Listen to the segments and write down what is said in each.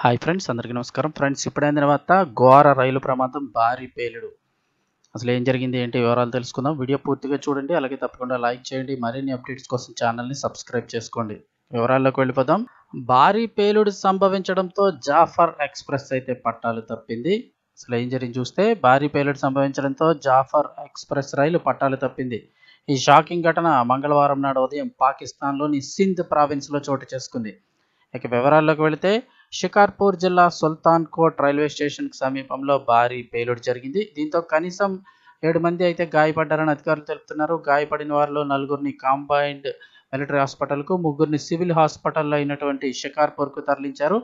Hi friends అందరికీ నమస్కారం. Friends ఇప్పుడైన తర్వాత ఘోర రైలు ప్రమాదం భారీ పేలుడు. అసలు ఏం జరిగింది ఏంటి వివరాలు తెలుసుకుందాం. వీడియో పూర్తిగా చూడండి అలాగే తప్పకుండా లైక్ చేయండి. మరిన్ని అప్డేట్స్ కోసం ఛానల్ని సబ్స్క్రైబ్ చేసుకోండి. వివరాల్లోకి వెళ్ళిపోదాం. భారీ పేలుడు సంభవించడంతో జాఫర్ ఎక్స్ప్రెస్ అయితే పట్టాలు తప్పింది. అసలు ఏం జరిగింది చూస్తే భారీ పేలుడు సంభవించడంతో జాఫర్ ఎక్స్ప్రెస్ రైలు పట్టాలు తప్పింది. ఈ షాకింగ్ ఘటన మంగళవారం నాడు ఉదయం పాకిస్తాన్లోని సింధ్ ప్రావిన్స్లో చోటు చేసుకుంది. ఇక వివరాల్లోకి వెళితే షికార్పూర్ జిల్లా సుల్తాన్ కోట్ రైల్వే స్టేషన్కు సమీపంలో భారీ పేలుడు జరిగింది. దీంతో కనీసం ఏడు మంది అయితే గాయపడ్డారని అధికారులు తెలుపుతున్నారు. గాయపడిన వారిలో నలుగురిని కాంబైన్డ్ మిలిటరీ హాస్పిటల్కు ముగ్గురిని సివిల్ హాస్పిటల్లో అయినటువంటి షికార్పూర్కు తరలించారు.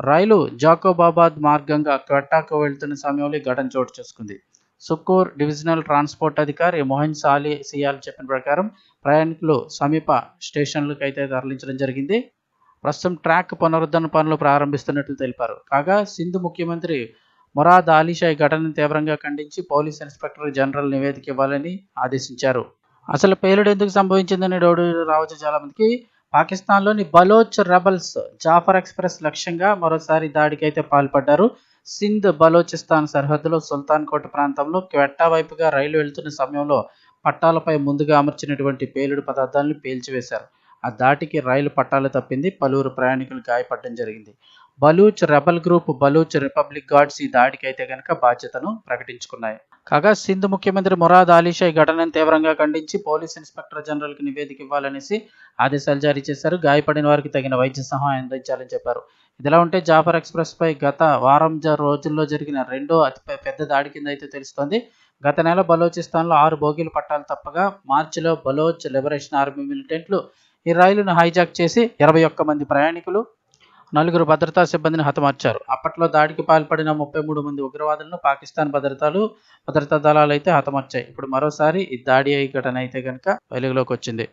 రైలు జాకోబాబాద్ మార్గంగా క్వెట్టాకు వెళ్తున్న సమయంలో ఈ ఘటన చోటు చేసుకుంది. సుక్కూర్ డివిజనల్ ట్రాన్స్పోర్ట్ అధికారి మోహన్ సాలి సియాల్ చెప్పిన ప్రకారం ప్రయాణికులు సమీప స్టేషన్లకు అయితే తరలించడం జరిగింది. ప్రస్తుతం ట్రాక్ పునరుద్ధరణ పనులు ప్రారంభిస్తున్నట్లు తెలిపారు. కాగా సింధు ముఖ్యమంత్రి మురాద్ ఆలీషా ఈ ఘటనను తీవ్రంగా ఖండించి పోలీస్ ఇన్స్పెక్టర్ జనరల్ నివేదిక ఇవ్వాలని ఆదేశించారు. అసలు పేలుడు ఎందుకు సంభవించిందని డౌడు రావచ్చు చాలా మందికి పాకిస్తాన్లోని బలోచ్ రెబల్స్ జాఫర్ ఎక్స్ప్రెస్ లక్ష్యంగా మరోసారి దాడికి అయితే పాల్పడ్డారు. సింధ్ బలోచిస్తాన్ సరిహద్దులో సుల్తాన్ కోట ప్రాంతంలో క్వెట్టా వైపుగా రైలు వెళ్తున్న సమయంలో పట్టాలపై ముందుగా అమర్చినటువంటి పేలుడు పదార్థాలను పేల్చివేశారు. ఆ దాటికి రైలు పట్టాలు తప్పింది పలువురు ప్రయాణికులు గాయపడడం జరిగింది. Baloch rebel group Baloch republic guards ఈ దాడికి అయితే కనుక బాధ్యతను ప్రకటించుకున్నాయి. కాగా సింధు ముఖ్యమంత్రి మురాద్ ఆలీషా ఈ ఘటనను తీవ్రంగా ఖండించి పోలీస్ ఇన్స్పెక్టర్ జనరల్కి నివేదిక ఇవ్వాలనేసి ఆదేశాలు జారీ చేశారు. గాయపడిన వారికి తగిన వైద్య సహాయం అందించాలని చెప్పారు. ఇదిలా ఉంటే జాఫర్ ఎక్స్ప్రెస్ పై గత వారం రోజుల్లో జరిగిన రెండో అతి పెద్ద దాడి కింద అయితే తెలుస్తోంది. గత నెల బలోచిస్తాన్లో ఆరు బోగీలు పట్టాలు తప్పగా మార్చిలో బలోచ్ లిబరేషన్ ఆర్మీ మిలిటెంట్లు ఈ రైలును హైజాక్ చేసి ఇరవై ఒక్క మంది ప్రయాణికులు నలుగురు భద్రతా సిబ్బందిని హతమార్చారు. అప్పట్లో దాడికి పాల్పడిన ముప్పై మూడు మంది ఉగ్రవాదులను పాకిస్తాన్ భద్రతలు భద్రతా దళాలు అయితే హతమార్చాయి. ఇప్పుడు మరోసారి ఈ దాడి అయి ఘటన అయితే కనుక వెలుగులోకి వచ్చింది.